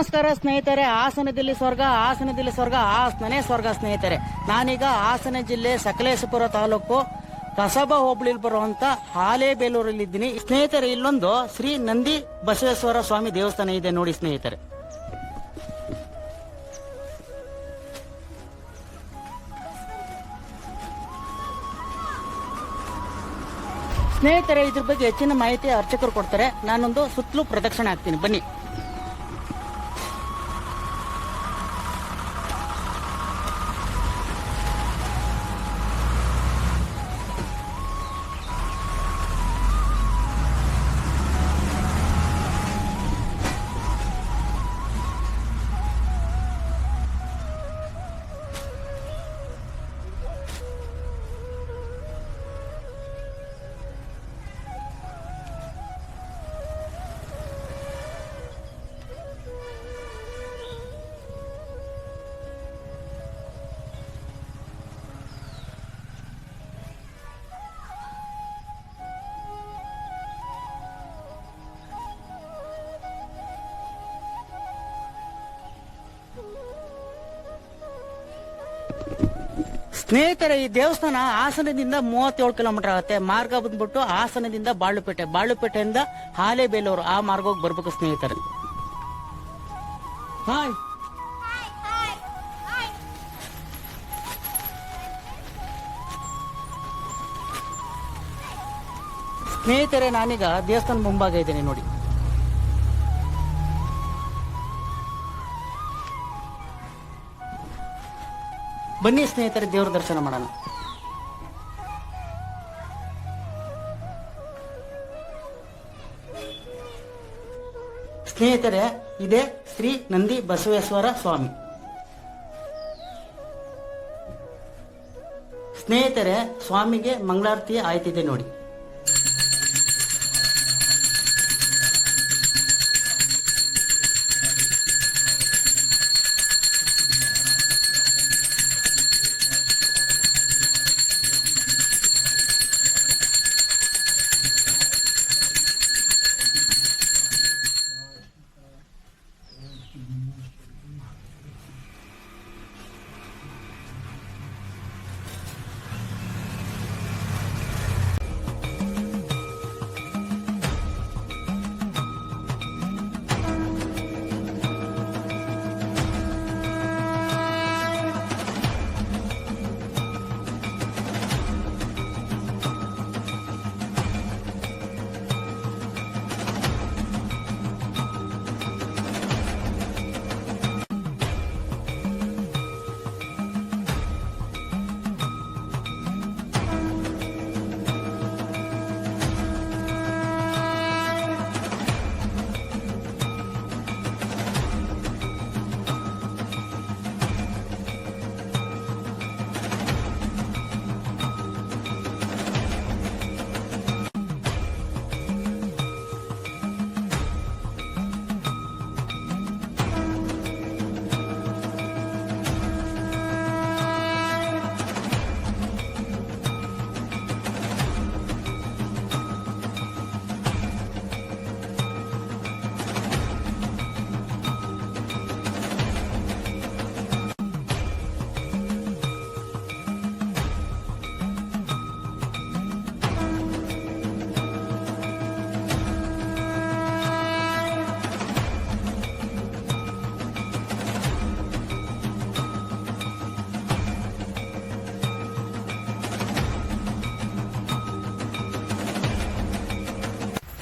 ನಮಸ್ಕಾರ ಸ್ನೇಹಿತರೆ, ಹಾಸನದಲ್ಲಿ ಸ್ವರ್ಗ ಹಾಸನದಲ್ಲಿ ಸ್ವರ್ಗ, ಹಾಸನನೇ ಸ್ವರ್ಗ ಸ್ನೇಹಿತರೆ. ನಾನೀಗ ಹಾಸನ ಜಿಲ್ಲೆ ಸಕಲೇಶಪುರ ತಾಲೂಕು ಕಸಬಾ ಹೋಬಳಿಲಿ ಬರುವಂತ ಹಾಲೇಬೇಲೂರಲ್ಲಿ ಇದ್ದೀನಿ. ಸ್ನೇಹಿತರೆ, ಇಲ್ಲೊಂದು ಶ್ರೀ ನಂದಿ ಬಸವೇಶ್ವರ ಸ್ವಾಮಿ ದೇವಸ್ಥಾನ ಇದೆ ನೋಡಿ ಸ್ನೇಹಿತರೆ. ಸ್ನೇಹಿತರೆ, ಇದ್ರ ಬಗ್ಗೆ ಹೆಚ್ಚಿನ ಮಾಹಿತಿ ಅರ್ಚಕರು ಕೊಡ್ತಾರೆ. ನಾನೊಂದು ಸುತ್ತಲೂ ಪ್ರದಕ್ಷಿಣೆ ಹಾಕ್ತೀನಿ. ಬನ್ನಿ. ಸ್ನೇಹಿತರೆ, ಈ ದೇವಸ್ಥಾನ ಹಾಸನದಿಂದ ಮೂವತ್ತೇಳು ಕಿಲೋಮೀಟರ್ ಆಗುತ್ತೆ. ಮಾರ್ಗ ಬಂದ್ಬಿಟ್ಟು ಹಾಸನದಿಂದ ಬಾಳುಪೇಟೆ ಬಾಳುಪೇಟೆಯಿಂದ ಹಾಲೇಬೇಲೂರು, ಆ ಮಾರ್ಗ ಹೋಗಿ ಬರ್ಬೇಕು ಸ್ನೇಹಿತರೆ. ಹಾಯ್ ಸ್ನೇಹಿತರೆ, ನಾನೀಗ ದೇವಸ್ಥಾನ ಮುಂಭಾಗ ಇದ್ದೇನೆ ನೋಡಿ. ಬನ್ನಿ ಸ್ನೇಹಿತರೆ, ದೇವ್ರ ದರ್ಶನ ಮಾಡೋಣ. ಸ್ನೇಹಿತರೆ, ಇದೆ ಶ್ರೀ ನಂದಿ ಬಸವೇಶ್ವರ ಸ್ವಾಮಿ. ಸ್ನೇಹಿತರೆ, ಸ್ವಾಮಿಗೆ ಮಂಗಳಾರತಿ ಆಯ್ತಿದೆ ನೋಡಿ.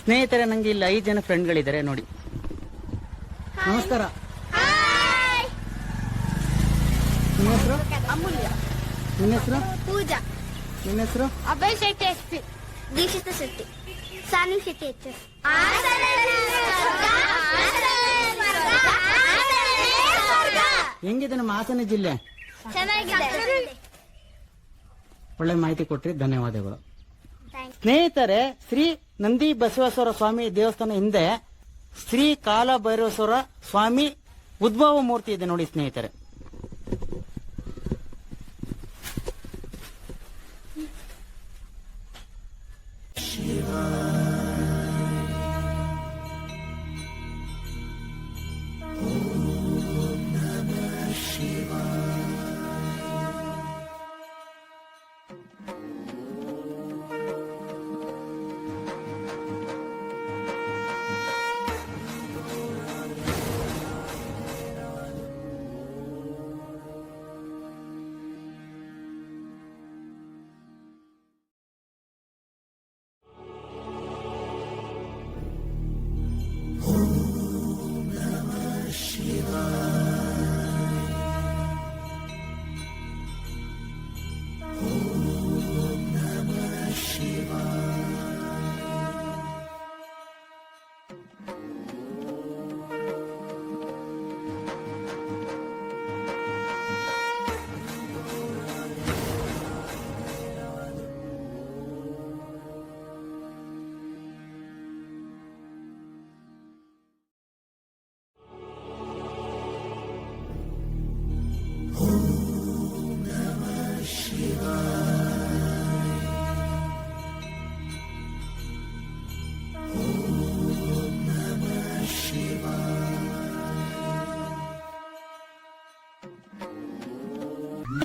ಸ್ನೇಹಿತರೆ ನಂಗೆ ಇಲ್ಲಿ ಐದು ಜನ ಫ್ರೆಂಡ್ಗಳಿದ್ದಾರೆ ನೋಡಿ. ನಮಸ್ಕಾರ. ನಿಮ್ಮ ಹೆಸರು? ಅಮೂಲ್ಯ. ನಿಮ್ಮ ಹೆಸರು? ಪೂಜಾ. ನಿಮ್ಮ ಹೆಸರು? Abhay Shetty S P. Deekshitha Shetty. Saani Shetty H S. ಹೆಂಗಿದೆ ನಮ್ಮ ಹಾಸನ ಜಿಲ್ಲೆ? ಒಳ್ಳೆ ಮಾಹಿತಿ ಕೊಟ್ರಿ ಧನ್ಯವಾದಗಳು. ಸ್ನೇಹಿತರೆ ಶ್ರೀ ನಂದಿ ಬಸವೇಶ್ವರ ಸ್ವಾಮಿ ದೇವಸ್ಥಾನ ಹಿಂದೆ ಶ್ರೀ ಕಾಲ ಭೈರವೇಶ್ವರ ಸ್ವಾಮಿ ಉದ್ಭವ ಮೂರ್ತಿ ಇದೆ ನೋಡಿ ಸ್ನೇಹಿತರೆ.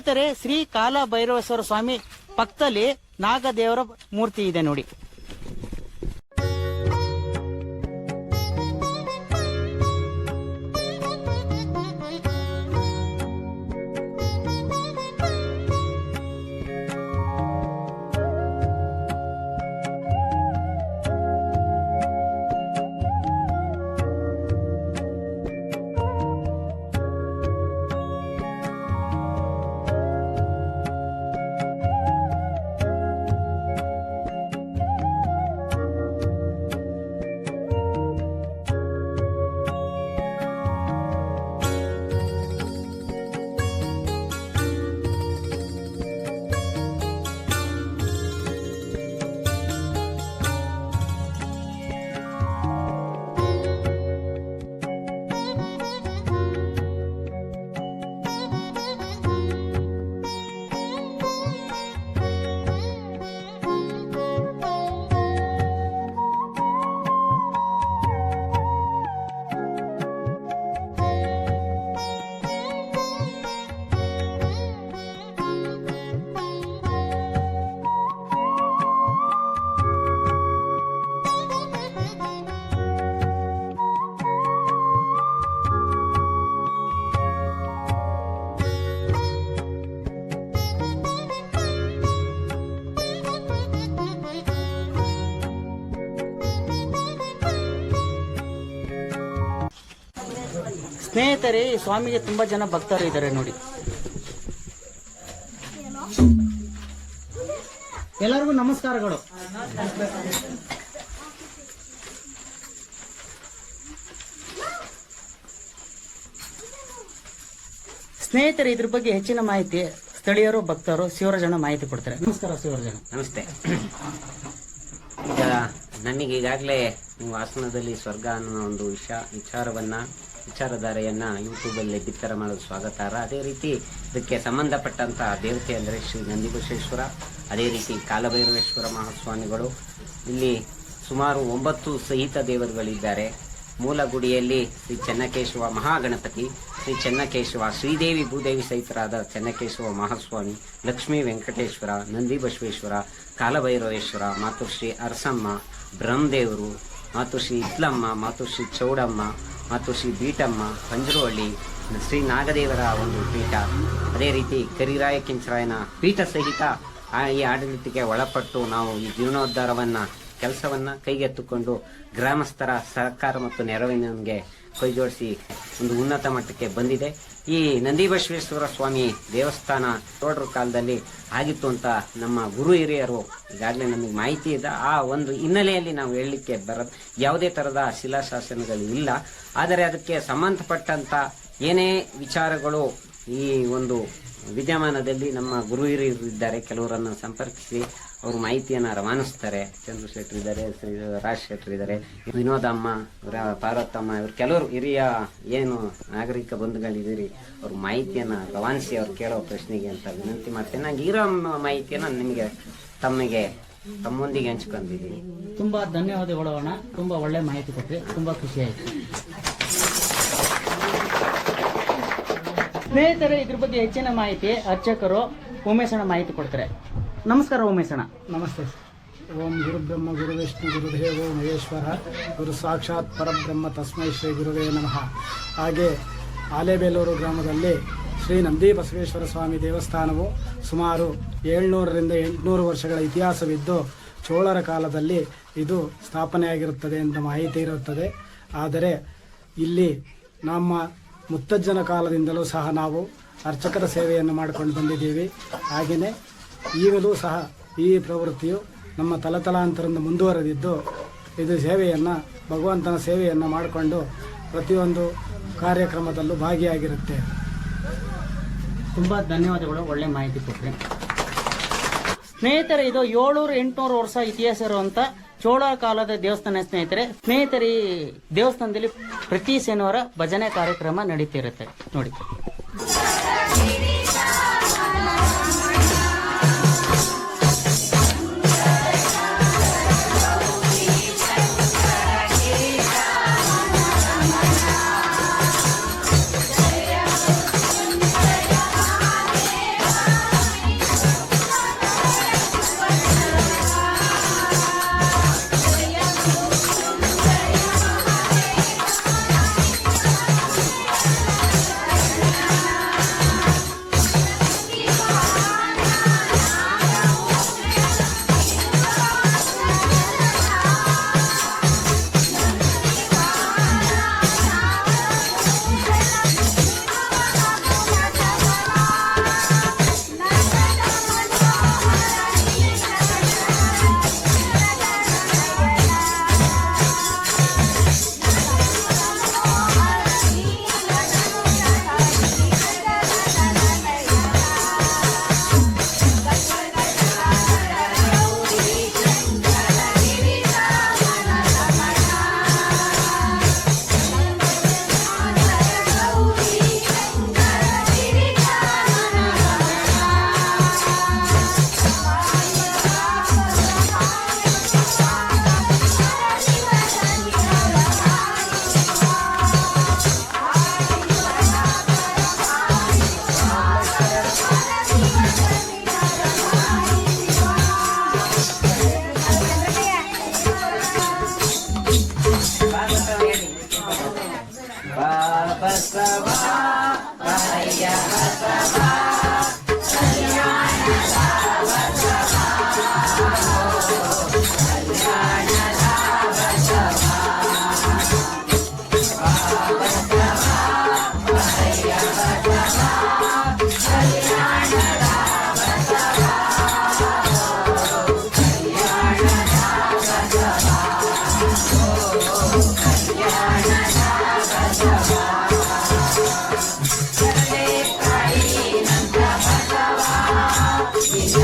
ಸ್ನೇಹಿತರೆ ಶ್ರೀ ಕಾಲ ಭೈರವೇಶ್ವರ ಸ್ವಾಮಿ ಪಕ್ಕದಲ್ಲಿ ನಾಗದೇವರ ಮೂರ್ತಿ ಇದೆ ನೋಡಿ. ಸ್ನೇಹಿತರೆ, ಈ ಸ್ವಾಮಿಗೆ ತುಂಬಾ ಜನ ಭಕ್ತರು ಇದ್ದಾರೆ ನೋಡಿ. ಎಲ್ಲರಿಗೂ ನಮಸ್ಕಾರಗಳು. ಸ್ನೇಹಿತರೆ, ಇದ್ರ ಬಗ್ಗೆ ಹೆಚ್ಚಿನ ಮಾಹಿತಿ ಸ್ಥಳೀಯರು, ಭಕ್ತರು ಶಿವರಜನ ಮಾಹಿತಿ ಕೊಡ್ತಾರೆ. ನಮಸ್ಕಾರ ಶಿವರಜನ ನಮಸ್ತೆ. ಈಗ ನನಗೆ ಈಗಾಗಲೇ ನೀವು ಆಸನದಲ್ಲಿ ಸ್ವರ್ಗ ಅನ್ನೋ ಒಂದು ವಿಷ ವಿಚಾರವನ್ನ ವಿಚಾರಧಾರೆಯನ್ನ ಯೂಟ್ಯೂಬಲ್ಲಿ ಬಿತ್ತರ ಮಾಡೋದು ಸ್ವಾಗತಾರ. ಅದೇ ರೀತಿ ಇದಕ್ಕೆ ಸಂಬಂಧಪಟ್ಟಂತ ದೇವತೆ ಅಂದರೆ ಶ್ರೀ ನಂದಿಬಸವೇಶ್ವರ ಅದೇ ರೀತಿ ಕಾಲಭೈರವೇಶ್ವರ ಮಹಾಸ್ವಾಮಿಗಳು. ಇಲ್ಲಿ ಸುಮಾರು ಒಂಬತ್ತು ಸಹಿತ ದೇವರುಗಳಿದ್ದಾರೆ. ಮೂಲ ಗುಡಿಯಲ್ಲಿ ಶ್ರೀ ಚೆನ್ನಕೇಶವ ಮಹಾಗಣಪತಿ, ಶ್ರೀ ಚೆನ್ನಕೇಶವ ಶ್ರೀದೇವಿ ಭೂದೇವಿ ಸಹಿತರಾದ ಚೆನ್ನಕೇಶವ ಮಹಾಸ್ವಾಮಿ, ಲಕ್ಷ್ಮೀ ವೆಂಕಟೇಶ್ವರ, ನಂದಿ ಬಸವೇಶ್ವರ, ಕಾಲಭೈರವೇಶ್ವರ, ಮಾತುಶ್ರೀ ಅರಸಮ್ಮ, ಬ್ರಹ್ಮದೇವರು ಮಾತುಶ್ರೀ ಇತ್ಲಮ್ಮ ಮಾತುಶ್ರೀ ಚೌಡಮ್ಮ, ಮಾತುಶ್ರೀ ಬೀಟಮ್ಮ ಪಂಜರವಳ್ಳಿ ಶ್ರೀ ನಾಗದೇವರ ಒಂದು ಪೀಠ. ಅದೇ ರೀತಿ ಕರಿರಾಯ ಕೆಂಚರಾಯನ ಪೀಠ ಸಹಿತ ಈ ಆಡಳಿತಕ್ಕೆ ಒಳಪಟ್ಟು ನಾವು ಈ ಜೀವನೋದ್ಧಾರವನ್ನ, ಕೆಲಸವನ್ನ ಕೈಗೆತ್ತಿಕೊಂಡು ಗ್ರಾಮಸ್ಥರ ಸರ್ಕಾರ ಮತ್ತು ನೆರವಿನೊಂದಿಗೆ ಕೈಜೋಡಿಸಿ ಒಂದು ಉನ್ನತ ಮಟ್ಟಕ್ಕೆ ಬಂದಿದೆ. ಈ ನಂದಿ ಬಸವೇಶ್ವರ ಸ್ವಾಮಿ ದೇವಸ್ಥಾನ ತೋಡ್ರ ಕಾಲದಲ್ಲಿ ಆಗಿತ್ತು ಅಂತ ನಮ್ಮ ಗುರು ಹಿರಿಯರು ಈಗಾಗಲೇ ನಮಗೆ ಮಾಹಿತಿ ಇದೆ. ಆ ಒಂದು ಹಿನ್ನೆಲೆಯಲ್ಲಿ ನಾವು ಹೇಳಲಿಕ್ಕೆ ಬರೋದು ಯಾವುದೇ ಥರದ ಶಿಲಾಶಾಸನಗಳು ಇಲ್ಲ. ಆದರೆ ಅದಕ್ಕೆ ಸಂಬಂಧಪಟ್ಟಂಥ ಏನೇ ವಿಚಾರಗಳು ಈ ಒಂದು ವಿದ್ಯಮಾನದಲ್ಲಿ ನಮ್ಮ ಗುರು ಹಿರಿಯರು ಇದ್ದಾರೆ. ಕೆಲವರನ್ನು ಸಂಪರ್ಕಿಸಿ ಅವರು ಮಾಹಿತಿಯನ್ನು ರವಾನಿಸ್ತಾರೆ. ಚಂದ್ರ ಶೆಟ್ರು ಇದ್ದಾರೆ, ಶ್ರೀ ರಾಜ್ ಶೆಟ್ರು ಇದ್ದಾರೆ, ವಿನೋದಮ್ಮ ಪಾರ್ವತಮ್ಮ ಇವರು ಕೆಲವರು ಹಿರಿಯ ಏನು ನಾಗರಿಕ ಬಂಧುಗಳಿದ್ದೀರಿ, ಅವ್ರ ಮಾಹಿತಿಯನ್ನು ರವಾನಿಸಿ ಅವ್ರು ಕೇಳೋ ಪ್ರಶ್ನೆಗೆ ಅಂತ ವಿನಂತಿ ಮಾಡ್ತೇನೆ. ನಂಗೆ ಇರೋ ಮಾಹಿತಿಯನ್ನು ನಿಮಗೆ ತಮಗೆ ತಮ್ಮೊಂದಿಗೆ ಹಂಚ್ಕೊಂಡಿದ್ದೀನಿ. ತುಂಬ ಧನ್ಯವಾದಗಳು ಅಣ್ಣ. ತುಂಬ ಒಳ್ಳೆ ಮಾಹಿತಿ ಕೊಟ್ಟರೆ. ತುಂಬ ಖುಷಿ ಸ್ನೇಹಿತರೆ, ಇದ್ರ ಬಗ್ಗೆ ಹೆಚ್ಚಿನ ಮಾಹಿತಿ ಅರ್ಚಕರು ಉಮೇಶಣ್ಣ ಮಾಹಿತಿ ಕೊಡ್ತಾರೆ. ನಮಸ್ಕಾರ ಉಮೇಶಣ್ಣ ನಮಸ್ತೆ ಓಂ ಗುರುಬ್ರಹ್ಮ ಗುರು ವಿಷ್ಣು ಗುರುದೇವೋ ಮಹೇಶ್ವರ. ಗುರು ಸಾಕ್ಷಾತ್ ಪರಬ್ರಹ್ಮ ತಸ್ಮೈ ಶ್ರೀ ಗುರುವೇ ನಮಃ. ಹಾಗೆ ಆಲೇಬೇಲೂರು ಗ್ರಾಮದಲ್ಲಿ ಶ್ರೀ ನಂದಿ ಬಸವೇಶ್ವರ ಸ್ವಾಮಿ ದೇವಸ್ಥಾನವು ಸುಮಾರು ಏಳ್ನೂರರಿಂದ ಎಂಟುನೂರು ವರ್ಷಗಳ ಇತಿಹಾಸವಿದ್ದು, ಚೋಳರ ಕಾಲದಲ್ಲಿ ಇದು ಸ್ಥಾಪನೆಯಾಗಿರುತ್ತದೆ ಅಂತ ಮಾಹಿತಿ ಇರುತ್ತದೆ. ಆದರೆ ಇಲ್ಲಿ ನಮ್ಮ ಮುತ್ತಜ್ಜನ ಕಾಲದಿಂದಲೂ ಸಹ ನಾವು ಅರ್ಚಕರ ಸೇವೆಯನ್ನು ಮಾಡಿಕೊಂಡು ಬಂದಿದ್ದೀವಿ. ಹಾಗೆಯೇ ಈಗಲೂ ಸಹ ಈ ಪ್ರವೃತ್ತಿಯು ನಮ್ಮ ತಲತಲಾಂತರದಿಂದ ಮುಂದುವರೆದಿದ್ದು, ಇದು ಸೇವೆಯನ್ನು, ಭಗವಂತನ ಸೇವೆಯನ್ನು ಮಾಡಿಕೊಂಡು ಪ್ರತಿಯೊಂದು ಕಾರ್ಯಕ್ರಮದಲ್ಲೂ ಭಾಗಿಯಾಗಿರುತ್ತೆ. ತುಂಬ ಧನ್ಯವಾದಗಳು, ಒಳ್ಳೆ ಮಾಹಿತಿ ಕೊಟ್ಟರೆ ಸ್ನೇಹಿತರೆ, ಇದು ಏಳ್ನೂರು ಎಂಟುನೂರು ವರ್ಷ ಇತಿಹಾಸ ಇರುವಂತ ಚೋಳ ಕಾಲದ ದೇವಸ್ಥಾನ ಸ್ನೇಹಿತರೆ ಸ್ನೇಹಿತರೆ ದೇವಸ್ಥಾನದಲ್ಲಿ ಪ್ರತಿ ಶನಿವಾರ ಭಜನೆ ಕಾರ್ಯಕ್ರಮ ನಡೀತಿರುತ್ತೆ. ನೋಡಿ. to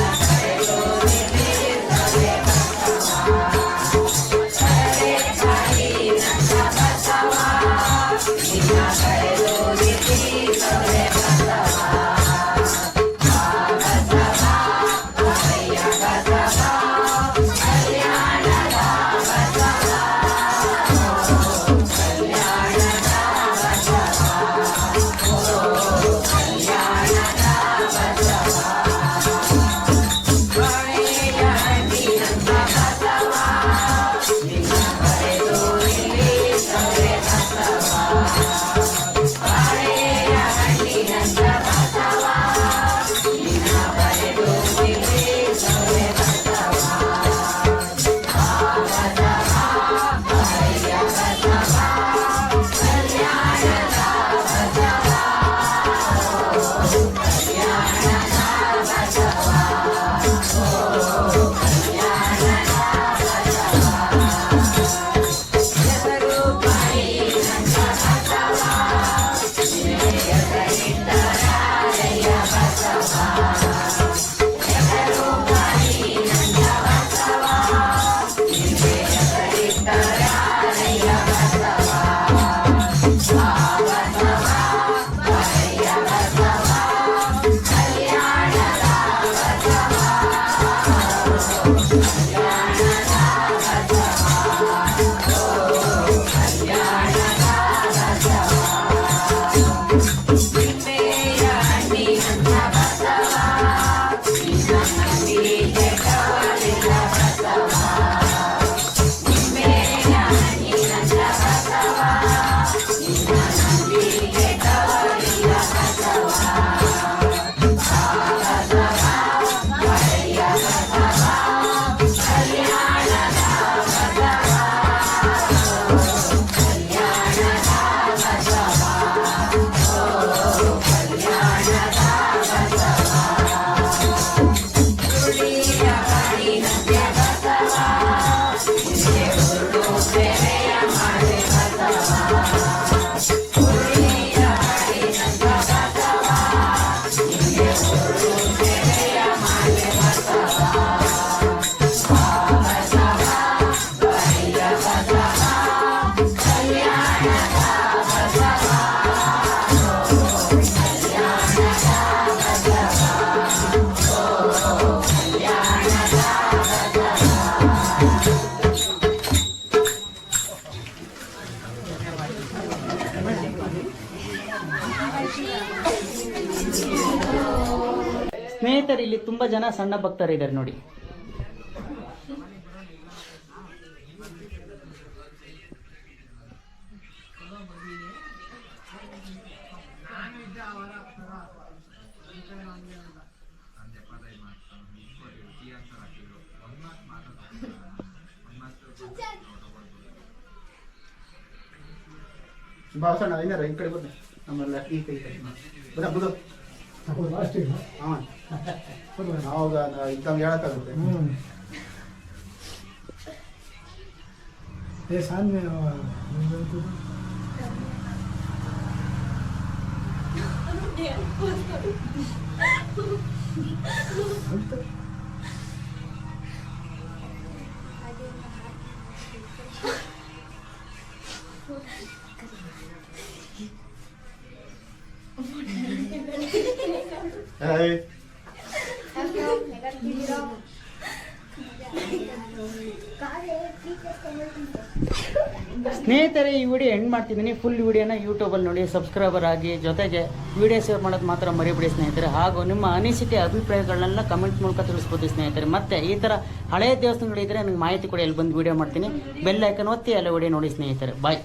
ತುಂಬಾ ಜನ ಸಣ್ಣ ಭಕ್ತರಿದ್ದಾರೆ ನೋಡಿ. ಭಾಷಣ ಏನಾರ ಈ ಕಡೆ ಬಂದ ನಮ್ಮಲ್ಲ ಈ ಕೈ ಕಡೆ ಬದ ಬುದು ಹಾಂ ಅವಾಗ ಇದ್ದಂಗೆ ಹೇಳಕ್ಕಾಗುತ್ತೆ ಏ ಸಾನ್ಯ ಏಯ್ ಸ್ನೇಹಿತರೆ, ಈ ವಿಡಿಯೋ ಎಂಡ್ ಮಾಡ್ತಿದ್ದೀನಿ. ಫುಲ್ ವಿಡಿಯೋನ ಯೂಟ್ಯೂಬಲ್ಲಿ ನೋಡಿ ಸಬ್ಸ್ಕ್ರೈಬರ್ ಆಗಿ ಜೊತೆಗೆ ವಿಡಿಯೋ ಶೇರ್ ಮಾಡೋದು ಮಾತ್ರ ಮರಿಬಿಡಿ ಸ್ನೇಹಿತರೆ. ಹಾಗೂ ನಿಮ್ಮ ಅನಿಸಿಕೆ, ಅಭಿಪ್ರಾಯಗಳನ್ನೆಲ್ಲ ಕಮೆಂಟ್ ಮೂಲಕ ತಿಳಿಸ್ಬೋದು ಸ್ನೇಹಿತರೆ. ಮತ್ತೆ ಈ ಥರ ಹಳೆಯ ದೇವಸ್ಥಾನಗಳಿದ್ರೆ ನನಗೆ ಮಾಹಿತಿ ಕೊಡಿ, ಅಲ್ಲಿ ಬಂದು ವಿಡಿಯೋ ಮಾಡ್ತೀನಿ. ಬೆಲ್ ಒತ್ತಿ ಅಲ್ಲೇ ವಿಡಿಯೋ ನೋಡಿ ಸ್ನೇಹಿತರೆ. ಬಾಯ್